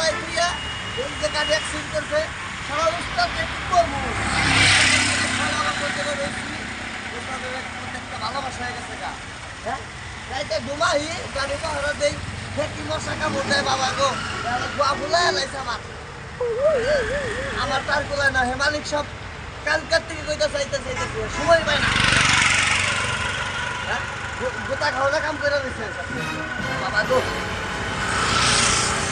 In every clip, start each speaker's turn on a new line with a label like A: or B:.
A: ফালাই দিয়া এই যে গাড়ি অ্যাক্সিডেন্ট করছে সারা উস্তাদকে কি করব? ভালোবাসা হয়ে গেছে গা। হ্যাঁ? রাইতে ঘুমাই গাড়ি পাহারা দেই। ফেকি মশা কামড় দেয় বাবা গো? গোয়া ফুলে লাইছে আমার। আমার তার কোলায় না, হে মালিক সব কালকার থেকে কইতা চাইতে চাইতেছে সময় পায় না। হ্যাঁ? গোটা খাওয়া কাম করে দিছে। বাবা গো যাই যাই, বুঝলেন আমি বাজার তো খারাপ লাগলা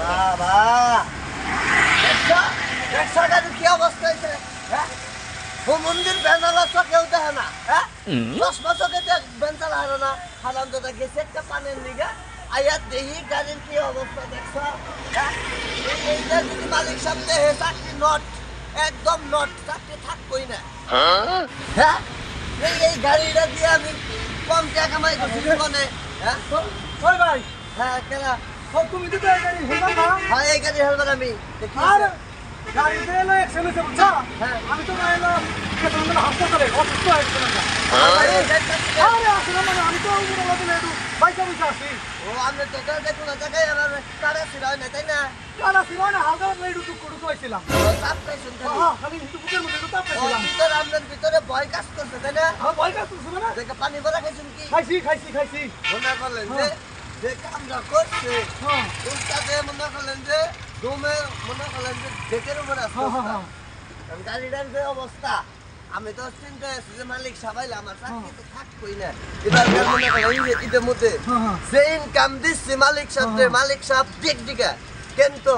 A: বাবা কি অবস্থা হয়েছে হ্যাঁ মন্দির কেউ দেখে না। হ্যাঁ? দশ বছর বেন চালা না হারাম দাদা গেছে একটা পানের দেখি গাড়ির কি অবস্থা দেখছ এই- এইটা যদি মালিক সাহেব দেহে চাকরি নট একদম নট চাকরি থাকবই না হ্যাঁ? এই এই গাড়িটা দিয়ে আমি কম টাকা কামাই করছি জীবনে হ্যাঁ?
B: ওই ভাই।
A: হ্যাঁ কেনা
B: ও তুমি তো এই গাড়ি হেলবা না?
A: হ্যাঁ এই গাড়ি হেলবার আমি
B: আর এলো
A: হ্যাঁ।
B: আমি তো এলো কেতন হাসপাতালে অসুস্থ হয়ে। গেছিলাম
A: আরে
B: আসলে মানে আমি তো বাইকে বসে আছি
A: ও আমি তো তো দেখুন না জায়গায় আমার কারে ছিল না তাই না?
B: কারা ছিল না পাতলা একটু টুক টুক হয়েছিলাম
A: ও চাপ পাইছেন খালি
B: হ্যাঁ খালি একটু বুকের মধ্যে একটু তাপ
A: ও
B: পেয়েছিলাম
A: ভিতরে আপনার ভিতরে ভয় কাজ করছে তাই না?
B: আমার ভয় কাজ করছিল না?
A: দেখে পানি ভরা খাইছেন কি?
B: খাইছি খাইছি খাইছি।
A: মনে করলেন যে যে কামটা করছে
B: হ্যাঁ।
A: উস্তাদে মনে করলেন যে দমে মনে করলেন যে ডেকের উপরে আছে
B: হ্যাঁ, হ্যাঁ, হ্যাঁ।
A: কারণ গাড়িটার যে অবস্থা। আমি তো চিন্তায় আছি যে মালিক সাবাইলে আমার চাকরি তো থাকবই না। এবার মনে করেন যে ঈদের মধ্যে
B: হ্যাঁ, হ্যাঁ।
A: যে ইনকাম দিচ্ছি মালিক সাহেব
B: হ্যাঁ।
A: মালিক সাহেব দিক দিকে। কিন্তু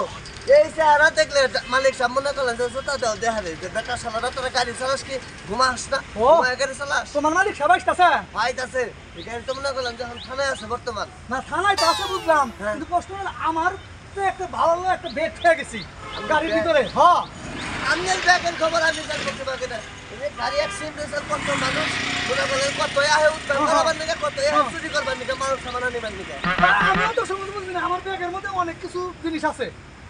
A: এই চেহারা দেখলে মালিক সাহেব মনে করলেন যে জোতা দেওয়া দেখা যায় যে বেটা সালারা তোরা গাড়ি চালাস কি? ঘুমাস না? ঘুমায় গাড়ি চালাস?
B: তোমার মালিক
A: ভাই আছে এই তো মনে করলাম যখন থানায় আছে বর্তমান।
B: না থানায় তো আছে বুঝলাম
A: হ্যাঁ।
B: কিন্তু হলো আমার তো একটা ভালো একটা বেড খেয়ে গেছি। গাড়ির ভিতরে হ্যাঁ
A: আমি ব্যাগের খবর আমি জানব কি বাকি না এই যে গাড়ি অ্যাক্সিডেন্ট হয়েছে কত মানুষ? করলেন কত আহে উত্তর
B: হ্যাঁ।
A: নিকে কত আহে চুরি করবার নিকে মানুষ সামানা নিবার নিকে।
B: আমিও তো সমুদ্র বলছি না আমার ব্যাগের মধ্যে অনেক কিছু জিনিস আছে।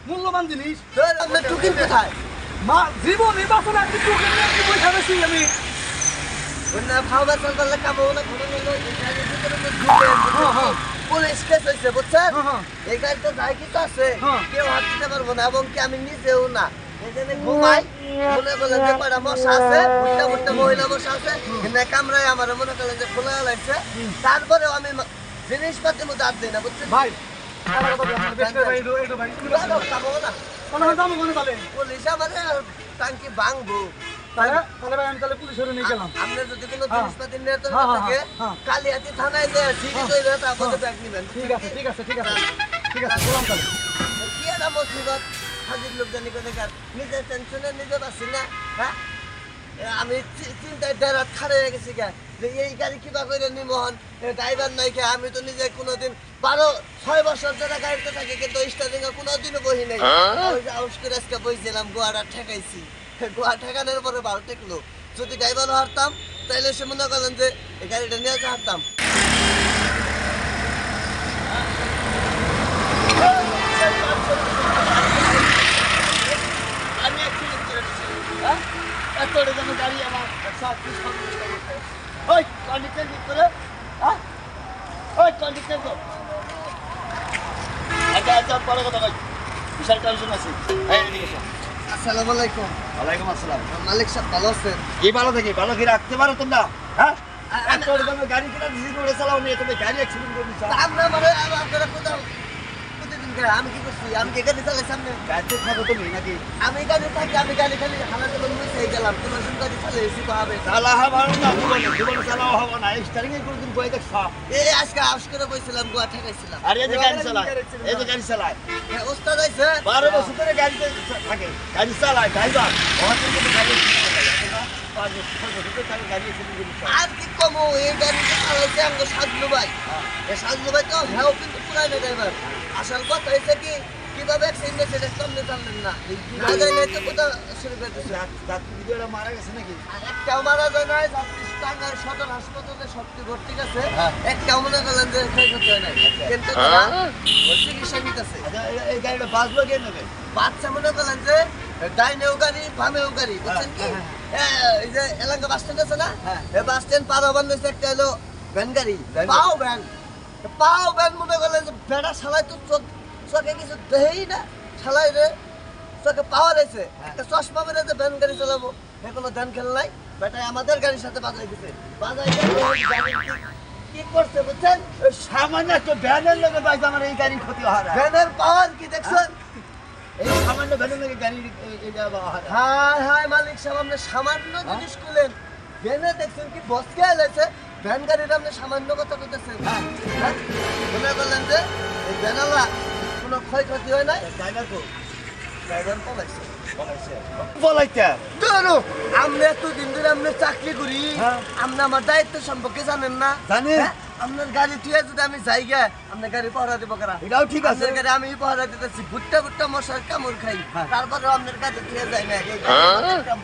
B: মূল্যবান জিনিস।
A: আপনার টুকিন কোথায়?
B: মা জীবন আমি।
A: অন্য খাওয়া চল করলে কামো না ঘুরে তো ঢুকে
B: হ্যাঁ, হ্যাঁ।
A: পুলিশ কেস হয়েছে বুঝছেন?
B: হ্যাঁ, হ্যাঁ।
A: এই গাড়িতে যাই কিছু আছে?
B: হ্যাঁ।
A: কেউ হাত দিতে পারব না এবং কি আমি নিজেও না। ঘুমাই মনে করলেন যে কয়টা মশা আছে? বুট্টা বুট্টা মহিলা মশা আছে। কিন্তু কামরায় আমার মনে করলেন যে খোলা লাগছে। তারপরেও আমি জিনিসপাতির মধ্যে হাত দিই না বুঝছেন?
B: ভাই আমার আমার
A: পুলিশ আমারে টাঙ্কি ভাঙবো।
B: তাহলে তাহলে ভাই আমি তাহলে পুলিশের নিয়ে গেলাম।
A: আপনি যদি কোনো। জিনিসপাতি নিয়ে
B: হ্যাঁ, হ্যাঁ,
A: থাকে
B: হ্যাঁ।
A: কালিয়াতি থানায় যে ঠিকই তো তারপরে ব্যাগ নিবেন
B: ঠিক আছে ঠিক আছে ঠিক আছে ঠিক আছে গেলাম তাহলে
A: কি একটা মুসিবত? হাজির লোক জানি কোথায় কার নিজে টেনশনে নিজে পাচ্ছি না হ্যাঁ আমি চিন্তায় ডেরাত খাড়ে হয়ে গেছি কে যে এই গাড়ি কিবা করে নিমোহন ড্রাইভার নাই কে আমি তো নিজে কোনোদিন বারো ছয় বছর ধরে গাড়িতে থাকি কিন্তু স্টার্টিং এ কোনোদিনও বহি নাই। ওই যে আউস করে আজকে বইছিলাম গোয়াটা ঠেকাইছি। গোয়া ঠেকানোর পরে ভালো ঠেকলো যদি ড্রাইভার হারতাম তাইলে সে মনে করলেন যে এই গাড়িটা নিয়ে হারতাম আমি অ্যাক্সিডেন্ট করে দিচ্ছি হ্যাঁ এত যেন গাড়ি আমার সব কিছু সন্তুষ্ট করতে ওই কন্ডিশন ঠিক করে হ্যাঁ? ওই কন্ডিশন তো
C: আচ্ছা আচ্ছা পরে কথা ভাই বিশাল টেনশন আছে। এই এদিকে
A: আসসালামু আলাইকুম।
C: ওয়ালাইকুম আসসালাম।
A: মালিক সাহেব ভালো আছেন?
C: কি ভালো থেকে ভালো কি রাখতে পারো তোমরা? হ্যাঁ? গাড়ি কিনা দিছি চালাও নিয়ে তুমি গাড়ি অ্যাক্সিডেন্ট করে দিচ্ছ
A: আমরা মানে আপনারা কোথাও আমি কি করছি? আমি কি গাড়ি চালাই সামনে?
C: গাড়িতে থাকো তুমি নাকি?
A: আমি গাড়ি থাকি আমি গাড়ি খালি হালাতে মুছে গেলাম। তোমার সঙ্গে গাড়ি চালাই এসি তো
C: চালা হওয়া না জীবনে জীবনে চালাও হব না। স্টারিং এ কোনদিন বই দেখছ?
A: এই আজকে আউস করে বইছিলাম গোয়া ঠেকাইছিলাম
C: আর এই যে গাড়ি চালায় এই যে গাড়ি চালায়।
A: হ্যাঁ, ওস্তাদ আইছে
C: বছর ধরে গাড়িতে থাকে। চালায় ড্রাইভার ওখান থেকে।
A: আর কি কমো এই গাড়িতে চালাইছে আমাকে সাজলু ভাই। এই সাজলু ভাই তো হ্যাঁ কিন্তু পুরানো ড্রাইভার আসল কথা হয়েছে কি কীভাবে অ্যাক্সিডেন্ট সেটা সামনে জানলেন না। না যায় নাই তো কোথাও শুরু করতেছে
C: যাত্রী ভিডিওটা মারা গেছে নাকি?
A: একটাও মারা যায় নাই যাত্রী টাঙ্গার সদর হাসপাতালে সবটি ভর্তি আছে একটাও মনে করলেন যে ক্ষয়ক্ষতি হয় নাই। কিন্তু তারা চিকিৎসা নিতেছে।
C: আচ্ছা এই- এই গাড়িটা বাঁচলো কে
A: বাচ্চা মনে করলেন যে ডাইনেও গাড়ি বামেও গাড়ি বুঝছেন কি?
C: হ্যাঁ,
A: এ, এই যে এলাকা বাস স্ট্যান্ড আছে না?
C: হ্যাঁ।
A: এই বাস স্ট্যান্ড পার হবার একটা হলো ভ্যান গাড়ি।
C: ভ্যান গাড়ি।
A: পাও ভ্যান। পাও ভ্যান মনে করলেন যে বেড়া শালায় তো চোখ চোখে কিছু দেহেই না শালায় রে। চোখে পাওয়া রয়েছে। একটা চশমা বেড়ে যে ভ্যান গাড়ি চালাবো এ কোনো ধ্যান খেল নাই। বেটাই আমাদের গাড়ির সাথে বাজাই দিছে। বাজাই কি- করছে বুঝছেন?
C: সামান্য একটা ভ্যানের লোকে বাইতে আমার এই গাড়ির ক্ষতি হয় না।
A: ভ্যানের পাওয়ার কি দেখছেন?
C: এই সামান্য ভ্যানের লোকে গাড়ির হায়
A: হায় মালিক সাহেব আপনি সামান্য জিনিস খুলেন ভ্যানে দেখছেন কি বসকে এলেছে ভ্যান গাড়ির আপনি সামান্য কথা কইতেছেন হ্যাঁ মনে করলেন যে এই ভ্যানালা কোনো ক্ষয়ক্ষতি হয় নাই
C: ড্রাইভার কো?
A: ড্রাইভার পলাইছে
C: বলাইছে। বলাইতে?
A: ধরো আমরা এতদিন ধরে আমরা চাকরি করি
C: আমরা
A: আপনি আমার দায়িত্ব সম্পর্কে জানেন না
C: জানি।
A: হ্যাঁ? আপনার গাড়ি তুই যদি আমি যাই গে আপনার গাড়ি পাহারা দিব কারা
C: এটাও ঠিক আছে।
A: আপনার গাড়ি আমি পাহারা দিতেছি ভুট্টা ভুট্টা মশার কামড় খাই
C: হ্যাঁ।
A: তারপরে আপনার গাড়ি তুই যাই না এই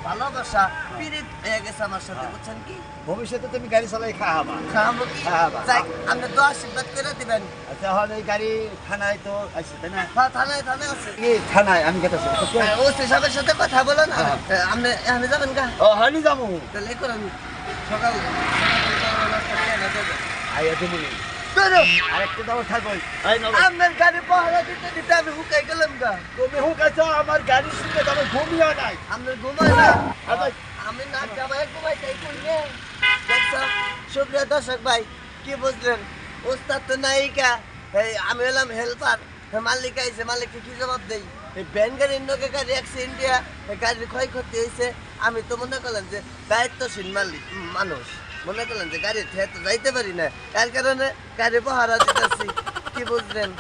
A: ভালোবাসা পিরিত হয়ে গেছে আমার সাথে বুঝছেন কি
C: ভবিষ্যতে তুমি গাড়ি চালাই খাওয়াবা
A: খামো কি
C: হ্যাঁ,
A: যাই আপনি তো আশীর্বাদ করে দিবেন
C: আচ্ছা হল এই গাড়ি থানায় তো আছে তাই না
A: হ্যাঁ থানায় থানায় আছে
C: কি থানায় আমি
A: হ্যাঁ, ওসি সাহেবের সাথে কথা বলেন আর,
C: হ্যাঁ।
A: আপনি এখানে যাবেন গা
C: ও হয়নি যাব
A: তাহলে করেন সকাল সকাল
C: আইয়া তুমি আরেকটা দাও থাকো এই নাও।
A: আপনার গাড়ি পাহারা দিতে দিতে আমি হুকাই গেলাম গা।
C: তুমি হুকাছ আমার গাড়ি শুনে তবে ঘুমিও নাই।
A: আপনার ঘুমাই না। আমি না ঘুমাই তাই দেখছ সুপ্রিয় দর্শক ভাই কি বুঝলেন? ওস্তাদ তো নায়িকা এই আমি হলাম হেল্পার মালিক আইছে মালিককে কি জবাব দেই? এই ব্যান গাড়ির নকে গাড়ি অ্যাক্সিডেন্ট দিয়া গাড়ির ক্ষয়ক্ষতি হয়েছে আমি তো মনে করলাম যে দায়িত্বশীল মালিক মানুষ। মনে করলেন যে গাড়ি যাইতে পারি না। তার কারণে গাড়ি পাহারা দিতেছি। কি বুঝলেন?